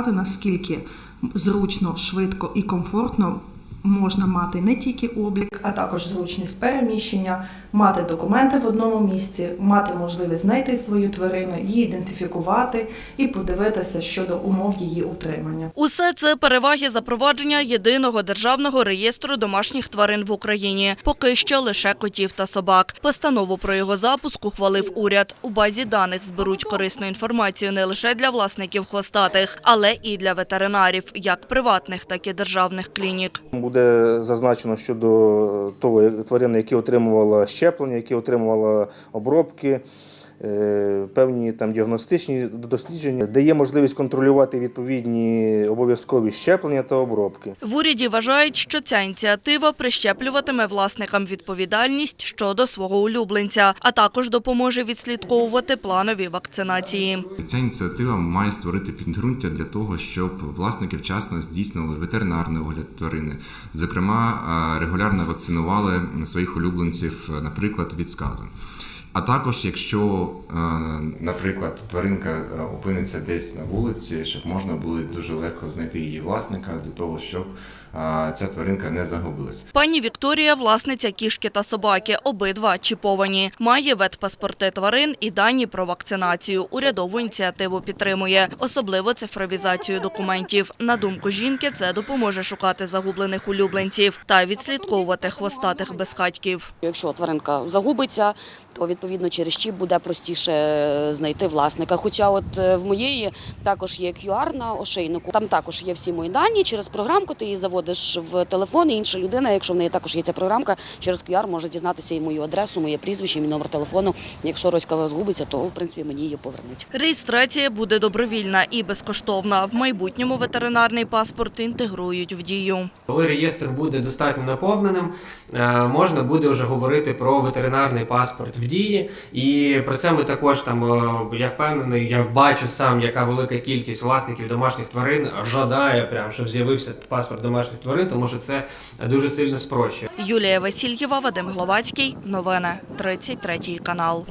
наскільки зручно, швидко і комфортно можна мати не тільки облік, а також зручність переміщення, мати документи в одному місці, мати можливість знайти свою тварину, її ідентифікувати і подивитися щодо умов її утримання. Усе це переваги запровадження єдиного державного реєстру домашніх тварин в Україні. Поки що лише котів та собак. Постанову про його запуск ухвалив уряд. У базі даних зберуть корисну інформацію не лише для власників хвостатих, але і для ветеринарів, як приватних, так і державних клінік. Буде зазначено щодо того тварини, які отримувала щеплення, які отримували обробки, певні там діагностичні дослідження, де є можливість контролювати відповідні обов'язкові щеплення та обробки. В уряді вважають, що ця ініціатива прищеплюватиме власникам відповідальність щодо свого улюбленця, а також допоможе відслідковувати планові вакцинації. Ця ініціатива має створити підґрунтя для того, щоб власники вчасно здійснили ветеринарний огляд тварини. Зокрема, е, регулярно вакцинували своїх улюбленців, е, наприклад, від сказу. А також, якщо, е, наприклад, тваринка е, опиниться десь на вулиці, щоб можна було дуже легко знайти її власника для того, щоб е, ця тваринка не загубилась. Пані Вікторія – власниця кішки та собаки, обидва чіповані. Має ветпаспорти тварин і дані про вакцинацію. Урядову ініціативу підтримує, особливо цифровізацію документів. На думку жінки, це допоможе шукати загублених улюбленців та відслідковувати хвостатих безхатьків. Якщо тваринка загубиться, то відповідно через чіп буде простіше знайти власника. Хоча, от е, в моєї також є QR на ошейнику. Там також є всі мої дані. Через програмку ти її заводиш в телефон. І інша людина, якщо в неї також є ця програмка, через QR може дізнатися і мою адресу, моє прізвище, мій номер телефону. Якщо Роська згубиться, то в принципі мені її повернуть. Реєстрація буде добровільна і безкоштовна. В майбутньому ветеринарний паспорт інтегрують в дію. Коли реєстр буде достатньо наповненим, е, можна буде вже говорити про ветеринарний паспорт в дії. І про це ми також там е, я впевнений, я бачу сам, яка велика кількість власників домашніх тварин жадає, прям, щоб з'явився паспорт домашніх тварин, тому що це дуже сильно спрощує. Юлія Васильєва, Вадим Гловацький. Новини 33 канал.